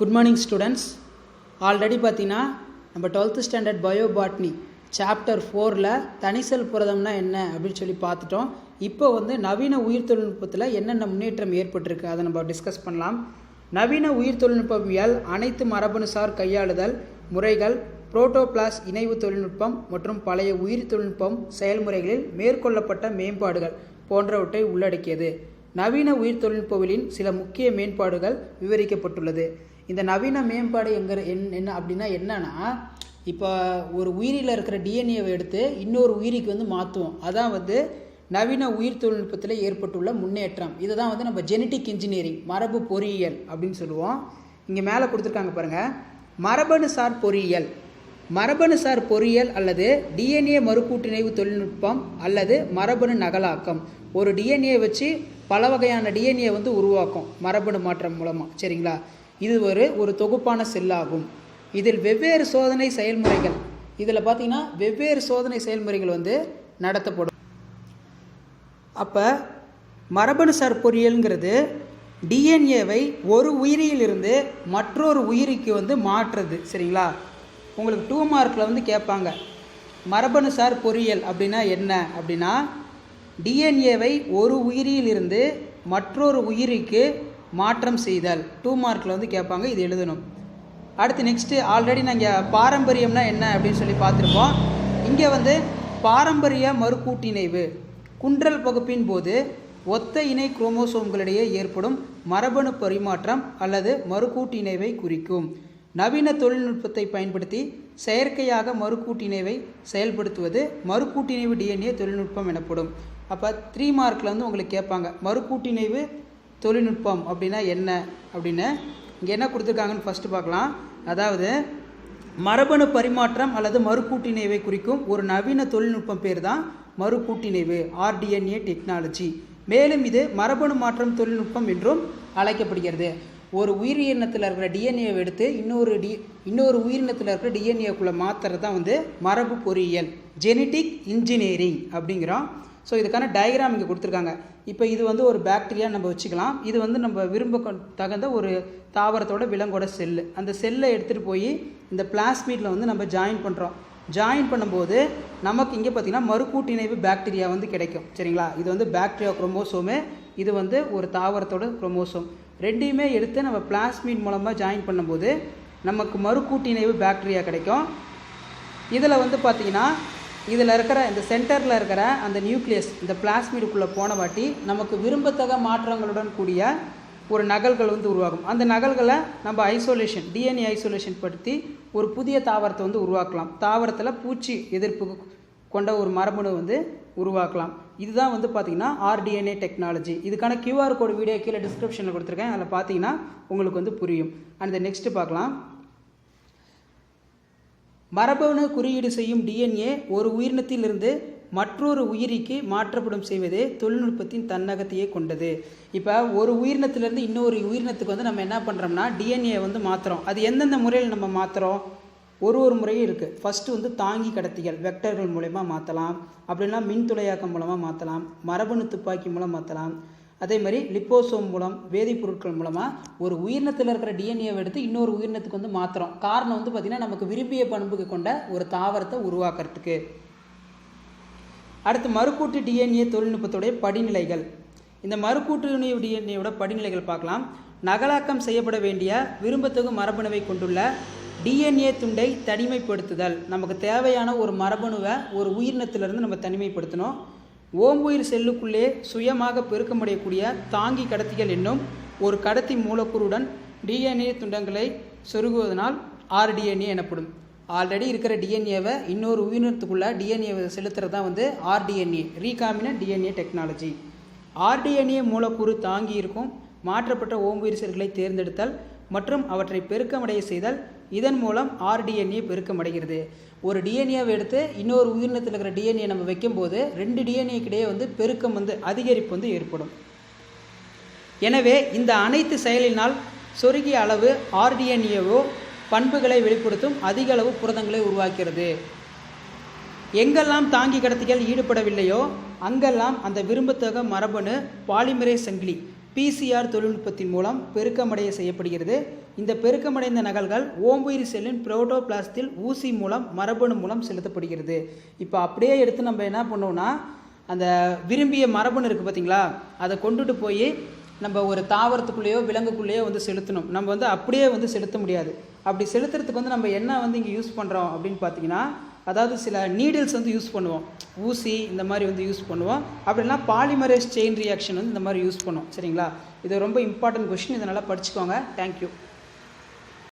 Good morning students already பார்த்தீங்கன்னா நம்ம twelfth standard bio botany chapter ஃபோரில் தனிசெல் புரதம்னா என்ன அப்படின்னு சொல்லி பார்த்துட்டோம். இப்போ வந்து நவீன உயிர் தொழில்நுட்பத்தில் என்னென்ன முன்னேற்றம் ஏற்பட்டிருக்கு அதை நம்ம டிஸ்கஸ் பண்ணலாம். நவீன உயிர் தொழில்நுட்பவியல் அனைத்து மரபணுசார் கையாளுதல் முறைகள் புரோட்டோபிளாஸ் இணைவு தொழில்நுட்பம் மற்றும் பழைய உயிர் தொழில்நுட்பம் செயல்முறைகளில் மேற்கொள்ளப்பட்ட மேம்பாடுகள் போன்றவற்றை உள்ளடக்கியது. நவீன உயிர் தொழில்நுட்பவியலின் சில முக்கிய மேம்பாடுகள் விவரிக்கப்பட்டுள்ளது. இந்த நவீன மேம்பாடு எங்கிற என்- என்ன அப்படின்னா என்னன்னா இப்போ ஒரு உயிரில் இருக்கிற டிஎன்ஏவை எடுத்து இன்னொரு உயிரிக்கு வந்து மாற்றுவோம் அதான் வந்து நவீன உயிர் தொழில்நுட்பத்தில் ஏற்பட்டுள்ள முன்னேற்றம். இதை தான் வந்து நம்ம ஜெனட்டிக் இன்ஜினியரிங் மரபு பொறியியல் அப்படின்னு சொல்லுவோம். இங்கே மேலே கொடுத்துருக்காங்க பாருங்கள் மரபணுசார் பொறியியல். மரபணுசார் பொறியியல் அல்லது டிஎன்ஏ மறுக்கூட்டிணைவு தொழில்நுட்பம் அல்லது மரபணு நகலாக்கம். ஒரு டிஎன்ஏ வச்சு பல வகையான டிஎன்ஏ வந்து உருவாக்கும் மரபணு மாற்றம் மூலமாக சரிங்களா? இது ஒரு ஒரு தொகுப்பான செல்லாகும். இதில் வெவ்வேறு சோதனை செயல்முறைகள் இதில் பார்த்தீங்கன்னா வெவ்வேறு சோதனை செயல்முறைகள் வந்து நடத்தப்படும். அப்போ மரபணு சார் பொறியியல்ங்கிறது டிஎன்ஏவை ஒரு உயிரியிலிருந்து மற்றொரு உயிரிக்கு வந்து மாற்றுறது. சரிங்களா? உங்களுக்கு டூ மார்க்கில் வந்து கேட்பாங்க. மரபணுசார் பொறியியல் அப்படின்னா என்ன? அப்படின்னா டிஎன்ஏவை ஒரு உயிரியிலிருந்து மற்றொரு உயிரிக்கு மாற்றம் செய்தல். டூ மார்க்கில் வந்து கேட்பாங்க இது எழுதணும். அடுத்து நெக்ஸ்ட்டு ஆல்ரெடி நாங்கள் பாரம்பரியம்னா என்ன அப்படின்னு சொல்லி பார்த்துருப்போம். இங்கே வந்து பாரம்பரிய மறுக்கூட்டிணைவு குன்றல் பகுப்பின் போது ஒத்த இணை குரோமோசோம்களிடையே ஏற்படும் மரபணு பரிமாற்றம் அல்லது மறுக்கூட்டிணைவை குறிக்கும். நவீன தொழில்நுட்பத்தை பயன்படுத்தி செயற்கையாக மறுக்கூட்டிணைவை செயல்படுத்துவது மறுக்கூட்டிணைவு டிஎன்ஏ தொழில்நுட்பம் எனப்படும். அப்போ த்ரீ மார்க்கில் வந்து உங்களுக்கு கேட்பாங்க மறுக்கூட்டிணைவு தொழில்நுட்பம் அப்படின்னா என்ன? அப்படின்னு இங்கே என்ன கொடுத்துருக்காங்கன்னு ஃபஸ்ட்டு பார்க்கலாம். அதாவது மரபணு பரிமாற்றம் அல்லது மறுக்கூட்டிணைவை குறிக்கும் ஒரு நவீன தொழில்நுட்பம் பேர் தான் மறுக்கூட்டிணைவு ஆர்டிஎன்ஏ டெக்னாலஜி மேலும் இது மரபணு மாற்றம் தொழில்நுட்பம் என்றும் அழைக்கப்படுகிறது. ஒரு உயிரினத்தில் இருக்கிற டிஎன்ஏவை எடுத்து இன்னொரு டி இன்னொரு உயிரினத்தில் இருக்கிற டிஎன்ஏக்குள்ளே மாற்றுறது தான் வந்து மரபு பொறியியல் ஜெனட்டிக் இன்ஜினியரிங் அப்படிங்கிறோம். ஸோ இதுக்கான டயக்ராம் இங்கே கொடுத்துருக்காங்க. இப்போ இது வந்து ஒரு பாக்டீரியா நம்ம வச்சுக்கலாம். இது வந்து நம்ம விரும்ப தகுந்த ஒரு தாவரத்தோட விலங்கோட செல்லு. அந்த செல்லை எடுத்துகிட்டு போய் இந்த பிளாஸ்மீட்டில் வந்து நம்ம ஜாயின் பண்ணுறோம் ஜாயின் பண்ணும்போது நமக்கு இங்கே பார்த்தீங்கன்னா மறுக்கூட்டிணைவு பாக்டீரியா வந்து கிடைக்கும். சரிங்களா? இது வந்து பாக்டீரியா குரோமோசோமு இது வந்து ஒரு தாவரத்தோட குரோமோசோம். ரெண்டையுமே எடுத்து நம்ம பிளாஸ்மீட் மூலமாக ஜாயின் பண்ணும்போது நமக்கு மறுக்கூட்டிணைவு பாக்டீரியா கிடைக்கும். இதில் வந்து பார்த்தீங்கன்னா இதில் இருக்கிற இந்த சென்டரில் இருக்கிற அந்த நியூக்ளியஸ் இந்த பிளாஸ்மிடுக்குள்ளே போன வாட்டி நமக்கு விரும்பத்தக மாற்றங்களுடன் கூடிய ஒரு நகல்கள் வந்து உருவாகும். அந்த நகல்களை நம்ம ஐசோலேஷன் டிஎன்ஏ ஐசோலேஷன் படுத்தி ஒரு புதிய தாவரத்தை வந்து உருவாக்கலாம். தாவரத்தில் பூச்சி எதிர்ப்பு கொண்ட ஒரு மரபணு வந்து உருவாக்கலாம். இதுதான் வந்து பார்த்திங்கன்னா ஆர்டிஎன்ஏ டெக்னாலஜி இதுக்கான கியூஆர் கோடு வீடியோ கீழே டிஸ்கிரிப்ஷனில் கொடுத்துருக்கேன். அதில் பார்த்தீங்கன்னா உங்களுக்கு வந்து புரியும். அண்ட் நெக்ஸ்ட்டு பார்க்கலாம். மரபணு குறியீடு செய்யும் டிஎன்ஏ ஒரு உயிரினத்திலிருந்து மற்றொரு உயிரிக்கு மாற்றப்படும் செய்வதே தொழில்நுட்பத்தின் தன்னகத்தையே கொண்டது. இப்போ ஒரு உயிரினத்திலிருந்து இன்னொரு உயிரினத்துக்கு வந்து நம்ம என்ன பண்ணுறோம்னா டிஎன்ஏ வந்து மாற்றுறோம் அது எந்தெந்த முறையில் நம்ம மாற்றுறோம் ஒரு ஒரு முறையும் இருக்குது ஃபஸ்ட்டு வந்து தாங்கி கடத்திகள் வெக்டர்கள் மூலயமா மாற்றலாம் அப்படின்னா மின்துளையாக்கம் மூலமாக மாற்றலாம் மரபணு துப்பாக்கி மூலம் மாற்றலாம் அதே மாதிரி லிப்போசோம் மூலம் வேதிப்பொருட்கள் மூலமாக ஒரு உயிரினத்தில் இருக்கிற டிஎன்ஏவை எடுத்து இன்னொரு உயிரினத்துக்கு வந்து மாற்றுறோம் காரணம் வந்து பார்த்திங்கன்னா நமக்கு விரும்பிய பண்புக்கு கொண்ட ஒரு தாவரத்தை உருவாக்குறதுக்கு. அடுத்து மறுக்கூட்டு டிஎன்ஏ தொழில்நுட்பத்துடைய படிநிலைகள். இந்த மறுக்கூட்டு டிஎன்ஏவோட படிநிலைகள் பார்க்கலாம். நகலாக்கம் செய்யப்பட வேண்டிய விரும்பத்தகு மரபணுவை கொண்டுள்ள டிஎன்ஏ துண்டை தனிமைப்படுத்துதல். நமக்கு தேவையான ஒரு மரபணுவை ஒரு உயிரினத்திலிருந்து நம்ம தனிமைப்படுத்தணும். ஓம்புயிர் செல்லுக்குள்ளே சுயமாக பெருக்கமடையக்கூடிய தாங்கி கடத்திகள் என்னும் ஒரு கடத்தி மூலக்கூறுடன் டிஎன்ஏ துண்டங்களை சொருகுவதனால் ஆர்டிஎன்ஏ எனப்படும். ஆல்ரெடி இருக்கிற டிஎன்ஏவை இன்னொரு உயிரினத்துக்குள்ள டிஎன்ஏவை செலுத்துறது தான் வந்து RDNA recombinant DNA technology RDNA மூலக்கூறு தாங்கி இருக்கும் மாற்றப்பட்ட ஓம்புயிர் செல்களை தேர்ந்தெடுத்தல் மற்றும் அவற்றை பெருக்கமடைய செய்தல் இதன் மூலம் ஆர்டிஎன்ஏ பெருக்கமடைகிறது. ஒரு டிஎன்ஏவை எடுத்து இன்னொரு உயிரினத்தில் இருக்கிற டிஎன்ஏ நம்ம வைக்கும்போது ரெண்டு டிஎன்ஏக்கிடையே வந்து பெருக்கம் வந்து அதிகரிப்பு வந்து ஏற்படும். எனவே இந்த அனைத்து செயலினால் சொருகிய அளவு ஆர்டிஎன்ஏவோ பண்புகளை வெளிப்படுத்தும் அதிக அளவு புரதங்களை உருவாக்கிறது. எங்கெல்லாம் தாங்கி கடத்திகள் ஈடுபடவில்லையோ அங்கெல்லாம் அந்த விரும்பத்தக மரபணு பாலிமரே சங்கிலி பிசிஆர் தொழில்நுட்பத்தின் மூலம் பெருக்கமடைய செய்யப்படுகிறது. இந்த பெருக்கமடைந்த நகல்கள் ஓம்புயிர் செல்லின் புரோட்டோபிளாஸ்டில் ஊசி மூலம் மரபணு மூலம் செலுத்தப்படுகிறது. இப்போ அப்படியே எடுத்து நம்ம என்ன பண்ணோம்னா அந்த விரும்பிய மரபணு இருக்குது பார்த்தீங்களா? அதை கொண்டுட்டு போய் நம்ம ஒரு தாவரத்துக்குள்ளேயோ விலங்குக்குள்ளேயோ வந்து செலுத்தணும். நம்ம வந்து அப்படியே வந்து செலுத்த முடியாது. அப்படி செலுத்துறதுக்கு வந்து நம்ம என்ன வந்து இங்கே யூஸ் பண்ணுறோம் அப்படின்னு பார்த்தீங்கன்னா அதாவது சில நீடில்ஸ் வந்து யூஸ் பண்ணுவோம். ஊசி இந்த மாதிரி வந்து யூஸ் பண்ணுவோம். அப்படின்னா பாலிமரேஸ் செயின் ரியாக்ஷன் வந்து இந்த மாதிரி யூஸ் பண்ணுவோம். சரிங்களா? இது ரொம்ப இம்பார்ட்டன்ட் கொஷின் இதனால் படிச்சுக்கோங்க. தேங்க்யூ